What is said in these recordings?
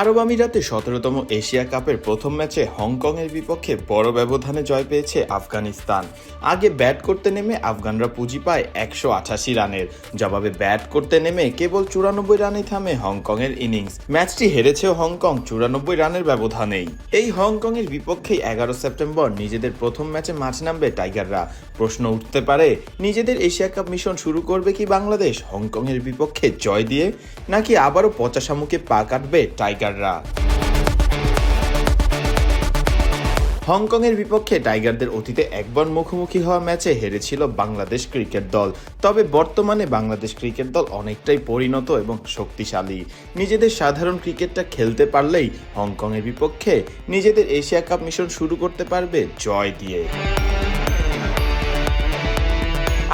আরব আমিরাতে সতেরোতম এশিয়া কাপের প্রথম ম্যাচে হংকংয়ের বিপক্ষে বড় ব্যবধানে জয় পেয়েছে আফগানিস্তান। আগে ব্যাট করতে নেমে আফগানরা পুঁজি পায় একশো আঠাশি রানের। জবাবে ব্যাট করতে নেমে কেবল চুরানব্বই রানে থামে হংকংয়ের ইনিংস। ম্যাচটি হেরেছেও হংকং চুরানব্বই রানের ব্যবধানেই। এই হংকংয়ের বিপক্ষেই এগারো সেপ্টেম্বর নিজেদের প্রথম ম্যাচে মাঠ নামবে টাইগাররা। প্রশ্ন উঠতে পারে, নিজেদের এশিয়া কাপ মিশন শুরু করবে কি বাংলাদেশ? হংকংয়ের বিপক্ষে জয় দিয়ে নাকি আবারও পচা মুখে পা কাটবে টাইগাররা। হংকংয়ের বিপক্ষে টাইগারদের অতীতে একবার মুখোমুখি হওয়া ম্যাচে হেরেছিল বাংলাদেশ ক্রিকেট দল। তবে বর্তমানে বাংলাদেশ ক্রিকেট দল অনেকটাই পরিণত এবং শক্তিশালী। নিজেদের সাধারণ ক্রিকেটটা খেলতে পারলেই হংকংয়ের বিপক্ষে নিজেদের এশিয়া কাপ মিশন শুরু করতে পারবে জয় দিয়ে।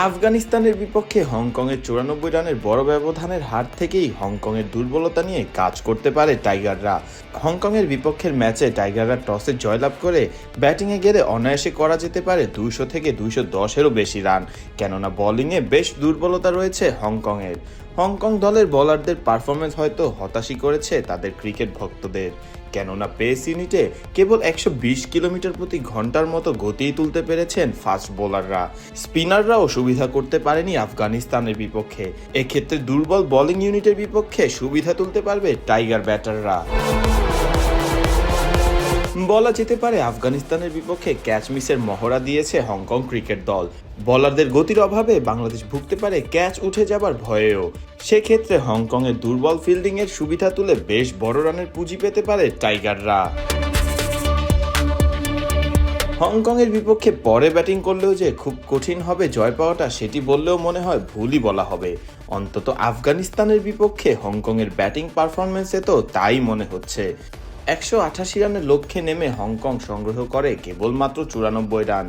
আফগানিস্তানের বিপক্ষে হংকংয়ের চুরানব্বই রানের বড় ব্যবধানের হার থেকেই হংকংয়ের দুর্বলতা নিয়ে কাজ করতে পারে টাইগাররা। হংকংয়ের বিপক্ষের ম্যাচে টাইগাররা টসে জয়লাভ করে ব্যাটিংয়ে গেলে অনায়াসে করা যেতে পারে দুইশো থেকে দুইশো দশেরও বেশি রান। কেননা বোলিংয়ে বেশ দুর্বলতা রয়েছে হংকংয়ের। হংকং দলের বোলারদের পারফরমেন্স হয়তো হতাশই করেছে তাদের ক্রিকেট ভক্তদের। কেননা পেস ইউনিটে কেবল একশো বিশ কিলোমিটার প্রতি ঘণ্টার মতো গতিই তুলতে পেরেছেন ফাস্ট বোলাররা। স্পিনাররাও সুবিধা করতে পারেনি আফগানিস্তানের বিপক্ষে। এক্ষেত্রে দুর্বল বোলিং ইউনিটের বিপক্ষে সুবিধা তুলতে পারবে টাইগার ব্যাটাররা। বলা যেতে পারে আফগানিস্তানের বিপক্ষে ক্যাচ মিসের মহড়া দিয়েছে হংকং ক্রিকেট দল। বলারদের গতির অভাবে বাংলাদেশ ভুগতে পারে ক্যাচ উঠে যাবার ভয়েও। সেক্ষেত্রে হংকংয়ের দুর্বল ফিল্ডিংয়ের সুবিধা তুলে বেশ বড় রানের পুঁজি পেতে পারে টাইগাররা। হংকংয়ের বিপক্ষে পরে ব্যাটিং করলেও যে খুব কঠিন হবে জয় পাওয়াটা, সেটি বললেও মনে হয় ভুলই বলা হবে। অন্তত আফগানিস্তানের বিপক্ষে হংকংয়ের ব্যাটিং পারফরমেন্সে তো তাই মনে হচ্ছে। একশো আঠাশি রানের লক্ষ্যে নেমে হংকং সংগ্রহ করে কেবলমাত্র চুরানব্বই রান।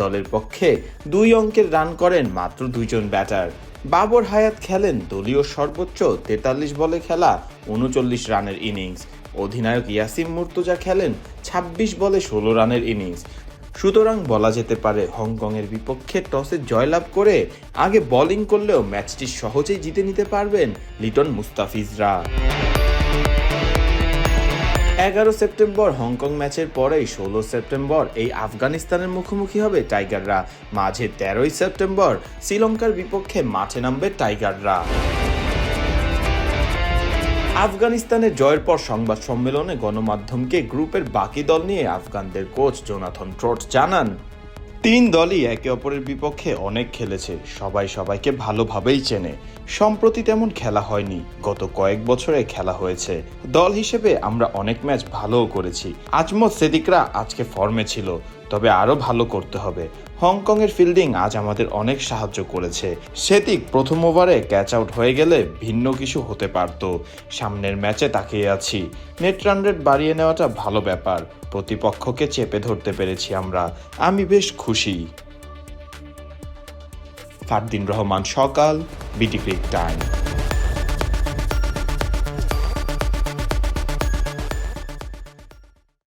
দলের পক্ষে দুই অঙ্কের রান করেন মাত্র দুইজন ব্যাটার। বাবর হায়াত খেলেন দলীয় সর্বোচ্চ তেতাল্লিশ বলে খেলা উনচল্লিশ রানের ইনিংস। অধিনায়ক ইয়াসিম মুর্তজা খেলেন ২৬ বলে ষোলো রানের ইনিংস। সুতরাং বলা যেতে পারে হংকংয়ের বিপক্ষে টসে জয়লাভ করে আগে বোলিং করলেও ম্যাচটি সহজেই জিতে নিতে পারবেন লিটন মুস্তাফিজরা। এগারো সেপ্টেম্বর হংকং ম্যাচের পরেই ষোলো সেপ্টেম্বর এই আফগানিস্তানের মুখোমুখি হবে টাইগাররা। মাঝে তেরোই সেপ্টেম্বর শ্রীলঙ্কার বিপক্ষে মাঠে নামবে টাইগাররা। আফগানিস্তানের জয়ের পর সংবাদ সম্মেলনে গণমাধ্যমকে গ্রুপের বাকি দল নিয়ে আফগানদের কোচ জোনাথন ট্রট জানান। তিন দলই একে অপরের বিপক্ষে অনেক খেলেছে। সবাই সবাইকে ভালোভাবেই চেনে। সম্প্রতি তেমন খেলা হয়নি। গত কয়েক বছরে খেলা হয়েছে। দল হিসেবে আমরা অনেক ম্যাচ ভালোও করেছি। আজমত সেদিকরা আজকে ফর্মে ছিল। তবে আরও ভালো করতে হবে। হংকংয়ের ফিল্ডিং আজ আমাদের অনেক সাহায্য করেছে। সেদিক প্রথম ওভারে ক্যাচ আউট হয়ে গেলে ভিন্ন কিছু হতে পারত। সামনের ম্যাচে তাকিয়ে আছি। নেট রান রেট বাড়িয়ে নেওয়াটা ভালো ব্যাপার। প্রতিপক্ষকে চেপে ধরতে পেরেছি আমরা। আমি বেশ খুশি। ফারদিন রহমান, সকাল, বিটি টাইম।